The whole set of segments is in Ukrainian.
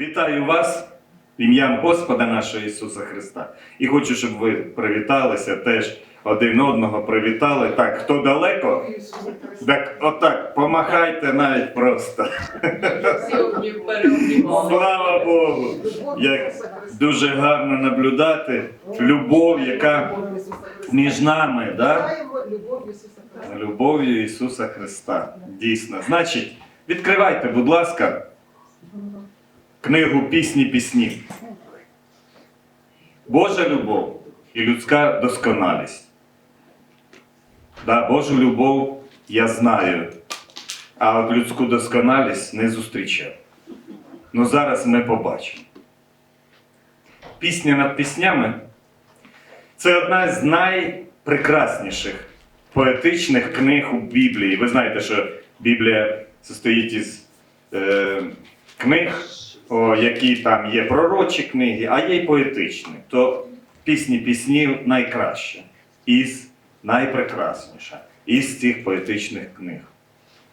Вітаю вас ім'ям Господа нашого Ісуса Христа. І хочу, щоб ви привіталися теж один одного привітали. Так, хто далеко, так отак, помахайте навіть просто. Слава Богу! Як дуже гарно наблюдати любов, яка між нами, да? Любов'ю Ісуса Христа. Дійсно. Значить, відкривайте, будь ласка, книгу Пісні пісні. Божа любов і людська досконалість. Да, Божу любов я знаю, а от людську досконалість не зустрічав. Ну зараз ми побачимо. Пісня над піснями це одна з найпрекрасніших поетичних книг у Біблії. Ви знаєте, що Біблія состоїть із е, книг, о, які там є пророчі книги, а є й поетичні. То пісні піснів найкраща, із найпрекрасніша із цих поетичних книг.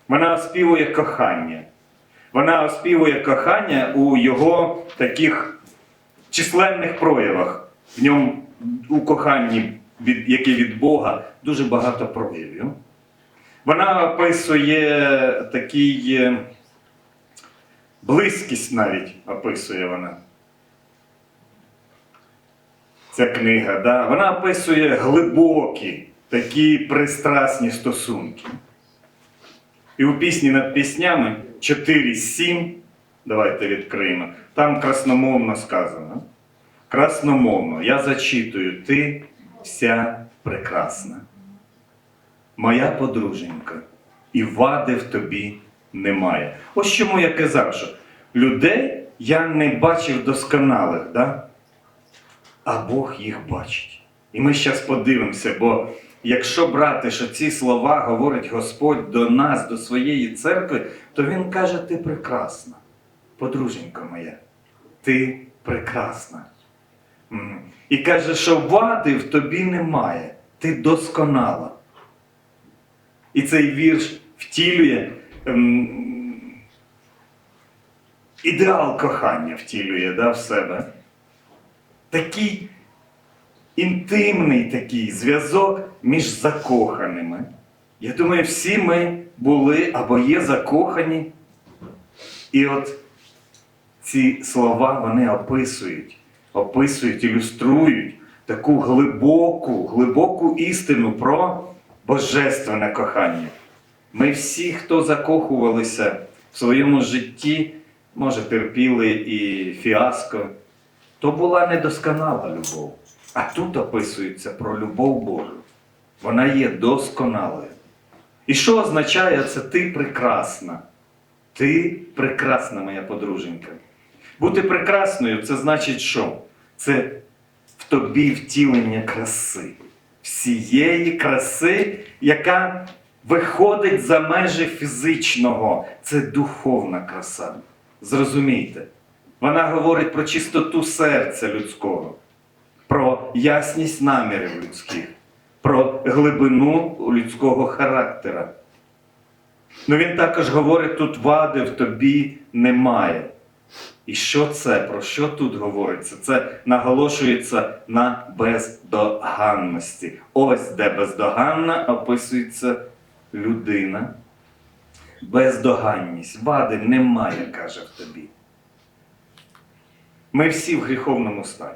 Вона оспівує кохання. Вона оспівує кохання у його таких численних проявах. В ньому у коханні, яке від Бога, дуже багато проявів. Вона описує такий е, близькість навіть описує вона. Ця книга, да? вона описує глибокі, такі пристрасні стосунки. І у пісні над піснями 4-7, давайте відкриємо, там красномовно сказано. Красномовно, я зачитую, ти вся прекрасна. Моя подруженька, і вади в тобі немає. Ось чому я казав, що людей я не бачив досконалих, да? а Бог їх бачить. І ми зараз подивимося, бо якщо брати, що ці слова говорить Господь до нас, до своєї церкви, то Він каже: ти прекрасна, подруженька моя, ти прекрасна. І каже, що вади в тобі немає, ти досконала. І цей вірш втілює ем, ідеал кохання втілює да, в себе. Такий інтимний такий зв'язок між закоханими. Я думаю, всі ми були або є закохані. І от ці слова вони описують, описують, ілюструють таку глибоку, глибоку істину про божественне кохання. Ми всі, хто закохувалися в своєму житті, може, терпіли і фіаско, то була недосконала любов. А тут описується про любов Божу. Вона є досконалою. І що означає це ти прекрасна? Ти прекрасна, моя подруженька. Бути прекрасною це значить що? Це в тобі втілення краси, всієї краси, яка виходить за межі фізичного. Це духовна краса. Зрозумійте, вона говорить про чистоту серця людського, про ясність намірів людських, про глибину людського характера. Ну він також говорить, тут вади в тобі немає. І що це? Про що тут говориться? Це наголошується на бездоганності. Ось де бездоганна описується людина. Бездоганність. Вади немає, каже в тобі. Ми всі в гріховному стані.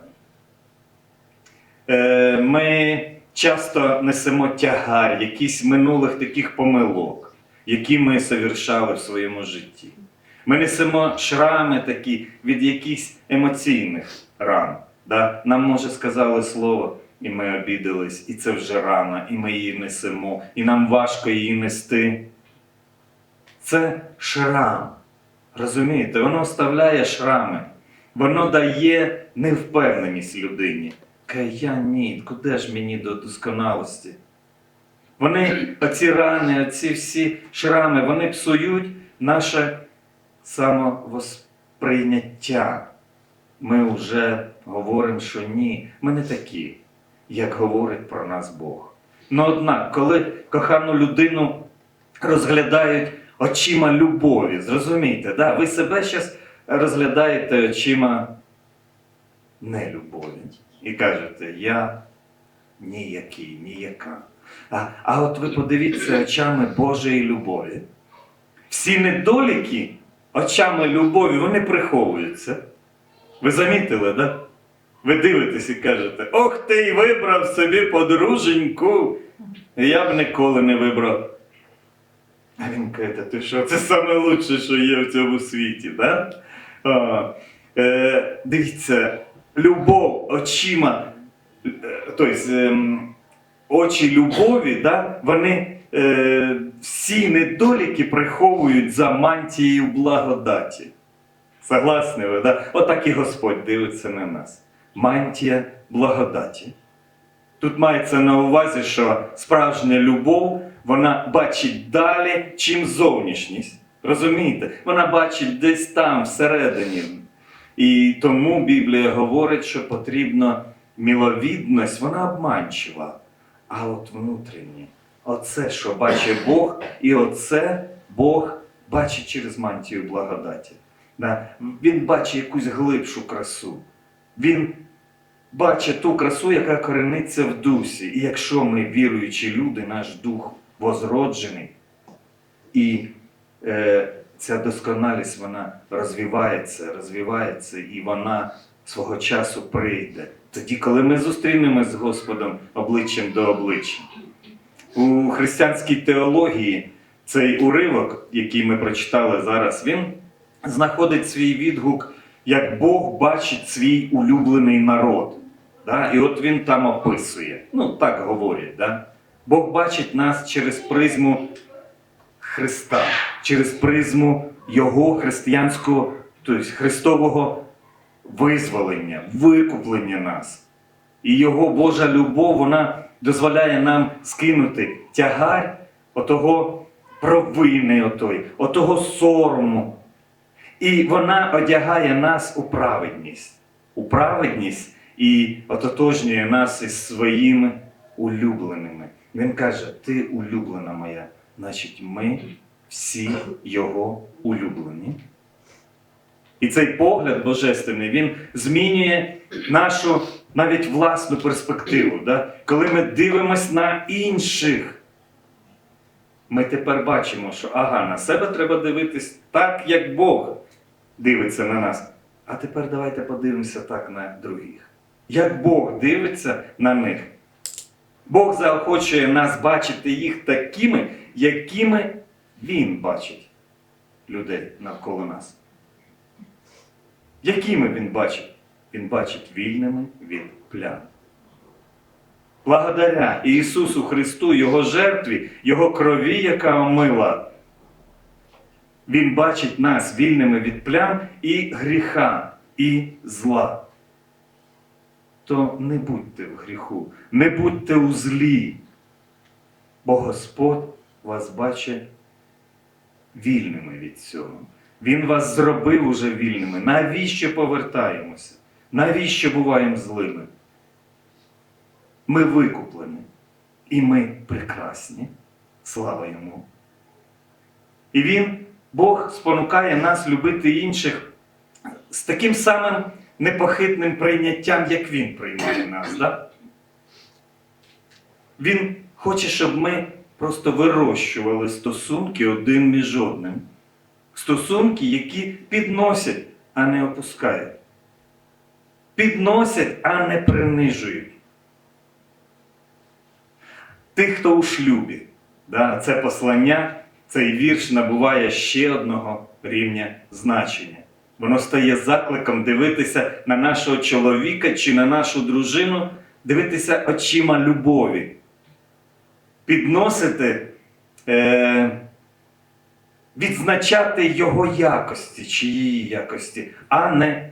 Е, Ми часто несемо тягар, якісь минулих таких помилок, які ми совершали в своєму житті. Ми несемо шрами такі від якихось емоційних ран. Да? Нам, може, сказали слово, і ми обідались, і це вже рана, і ми її несемо, і нам важко її нести. Це шрам. Розумієте, воно оставляє шрами, воно дає невпевненість людині. Каже, я ні, куди ж мені до досконалості? Вони, оці рани, оці всі шрами, вони псують наше самовосприйняття. Ми вже говоримо, що ні, ми не такі, як говорить про нас Бог. Ну однак, коли кохану людину розглядають очима любові, зрозумійте, да? ви себе зараз розглядаєте очима нелюбові і кажете, я ніякий, ніяка. А, а от ви подивіться очами Божої любові. Всі недоліки очами любові вони приховуються. Ви замітили, да? Ви дивитесь і кажете, ох ти й вибрав собі подруженьку. Я б ніколи не вибрав. А він каже, ти що, це лучше, що є в цьому світі, да? А, е, дивіться, любов очима, е, тобто, ем, очі любові, да, вони е, всі недоліки приховують за мантією благодаті. Согласні ви, да? Отак і Господь дивиться на нас. Мантія благодаті. Тут мається на увазі, що справжня любов вона бачить далі, чим зовнішність. Розумієте? Вона бачить десь там, всередині. І тому Біблія говорить, що потрібно миловідність, вона обманчива. А от внутрішнє, оце, що бачить Бог, і оце Бог бачить через мантію благодаті. Він бачить якусь глибшу красу. Він бачить ту красу, яка корениться в дусі. І якщо ми, віруючі люди, наш дух возроджений, і е, ця досконалість вона розвивається, розвивається, і вона свого часу прийде. Тоді, коли ми зустрінемось з Господом обличчям до обличчя. У християнській теології цей уривок, який ми прочитали зараз, він знаходить свій відгук, як Бог бачить свій улюблений народ. Да? І от він там описує. Ну, так говорять. Да? Бог бачить нас через призму Христа, через призму Його християнського, тобто Христового визволення, викуплення нас. І Його Божа любов, вона дозволяє нам скинути тягар отого провини, отой, отого сорому. І вона одягає нас у праведність. У праведність і ототожнює нас із своїми улюбленими. Він каже: Ти улюблена моя, значить, ми всі його улюблені. І цей погляд божественний він змінює нашу навіть власну перспективу. Да? Коли ми дивимося на інших, ми тепер бачимо, що ага, на себе треба дивитись так, як Бог дивиться на нас. А тепер давайте подивимося так на других. Як Бог дивиться на них. Бог заохочує нас бачити їх такими, якими Він бачить людей навколо нас. Якими він бачить? Він бачить вільними від плям. Благодаря Ісусу Христу, Його жертві, Його крові, яка омила, Він бачить нас вільними від плям і гріха, і зла. То не будьте в гріху, не будьте у злі, бо Господь вас бачить вільними від цього. Він вас зробив уже вільними. Навіщо повертаємося? Навіщо буваємо злими? Ми викуплені. І ми прекрасні. Слава йому. І він, Бог, спонукає нас любити інших з таким самим непохитним прийняттям, як Він приймає нас. Да? Він хоче, щоб ми просто вирощували стосунки один між одним. Стосунки, які підносять, а не опускають. Підносять, а не принижують. Тих, хто у шлюбі. Це послання, цей вірш набуває ще одного рівня значення. Воно стає закликом дивитися на нашого чоловіка чи на нашу дружину, дивитися очима любові, підносити, е, відзначати його якості чи її якості, а не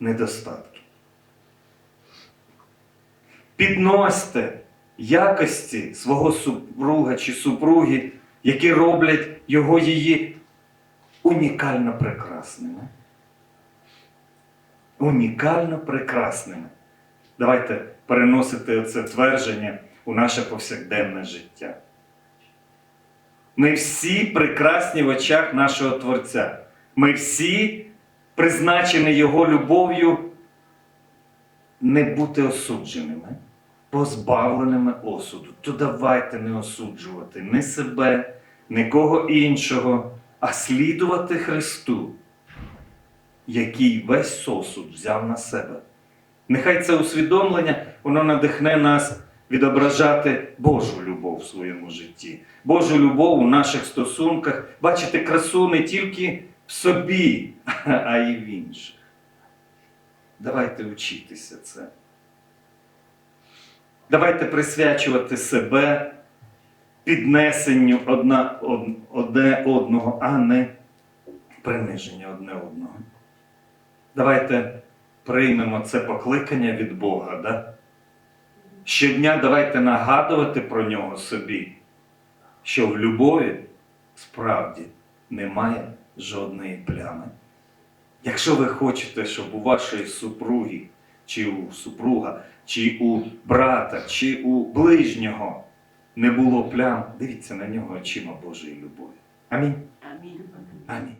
недостатки. Підносьте якості свого супруга чи супруги, які роблять його її унікально прекрасними. Унікально прекрасними. Давайте переносити це твердження у наше повсякденне життя. Ми всі прекрасні в очах нашого Творця. Ми всі призначений Його любов'ю не бути осудженими, позбавленими осуду. То давайте не осуджувати ні себе, нікого іншого, а слідувати Христу, який весь сосуд взяв на себе. Нехай це усвідомлення, воно надихне нас відображати Божу любов в своєму житті, Божу любов у наших стосунках, бачити красу не тільки в собі, а й в інших. Давайте вчитися це. Давайте присвячувати себе піднесенню одна, од- одне одного, а не приниження одне одного. Давайте приймемо це покликання від Бога. Да? Щодня давайте нагадувати про нього собі, що в любові справді немає жодної плями. Якщо ви хочете, щоб у вашої супруги, чи у супруга, чи у брата, чи у ближнього не було плям, дивіться на нього очима Божої любові. Амінь. Амінь. Амінь.